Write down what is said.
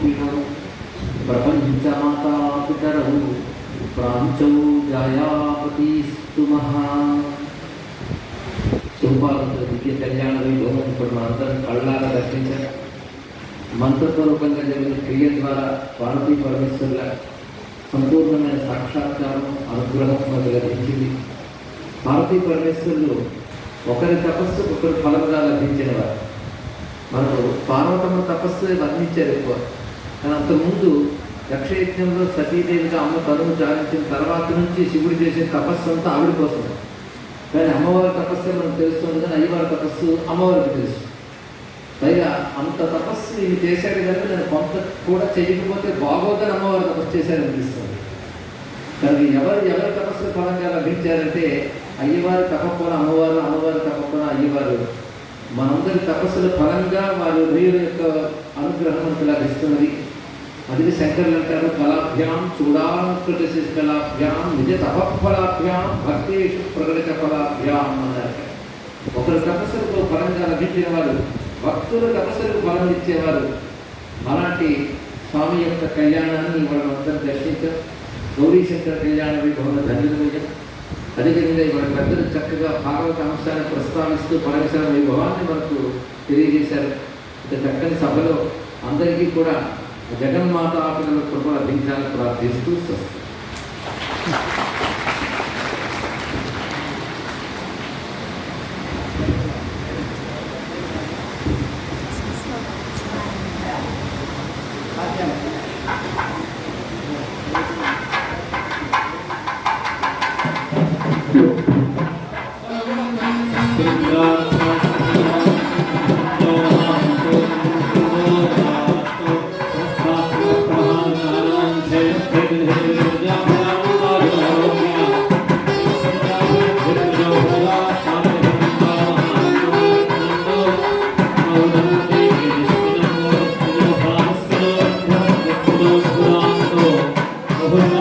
స్వరూపిణం ప్రపంచమాతాపితరౌ ప్రాంచౌ జాయాపతిస్తు మహా. శుభాలతో కళ్యాణ వైభవం ఇప్పుడు మనందరం కళ్ళార దర్శించారు. మంత్రపూర్వకంగా జరిగిన క్రియ ద్వారా పార్వతీ పరమేశ్వరుల సంపూర్ణమైన సాక్షాత్కారం అనుగ్రహం మనకు లభించింది. పార్వతీ పరమేశ్వరులు ఒకరి తపస్సు ఒకరి ఫలంగా లభించినవారు. మనకు పార్వతమ్మ తపస్సు వర్ణించారు ఎక్కువ. కానీ అంతకుముందు యక్షయజ్ఞంలో సతీదేవిగా అమ్మ తరువు చాలించిన తర్వాత నుంచి శివుడు చేసిన తపస్సు అంతా ఆవిడ కోసం. కానీ అమ్మవారి తపస్సు మనకు తెలుస్తుంది కానీ అయ్యవారి తపస్సు అమ్మవారికి తెలుసు. పైగా అంత తపస్సు ఇది చేశాడు కనుక నేను కొంత కూడా చేయకపోతే బాగోదని అమ్మవారు తపస్సు చేశారు అనిపిస్తుంది. కానీ ఎవరు ఎవరి తపస్సు ఫలంగా లభించారంటే అయ్యవారి తపస్సున అమ్మవారు అమ్మవారి తపస్సున అయ్యవారు. మనందరి తపస్సుల ఫలంగా వారు వీరు యొక్క అనుగ్రహం మనకు లభిస్తున్నది. అందుకే శంకర్లు అంటారు కళాభ్యాం చూడాకృత కళాభ్యాం నిజ తపఫలాభ్యాం భక్తేషు ప్రకటిత ఫలాభ్యాం అన్నారు. ఒకరు తపస్సులకు ఫలంగా లభించిన వారు భక్తుల తపస్సులకు ఫలం ఇచ్చేవారు. అలాంటి స్వామి యొక్క కళ్యాణాన్ని మనం అందరం దర్శించాం. గౌరీ శంకర కళ్యాణ విభవన ధన్యులమయ్యాం. అదేవిధంగా ఇవాళ పెద్దలు చక్కగా భాగవత అంశాన్ని ప్రస్తావిస్తూ పరమేశ్వర వైభవాన్ని మనకు తెలియజేశారు. ఇంత చక్కని సభలో అందరికీ కూడా జగన్మాత ఆపదల కృప లభించాలని ప్రార్థిస్తూ Lord.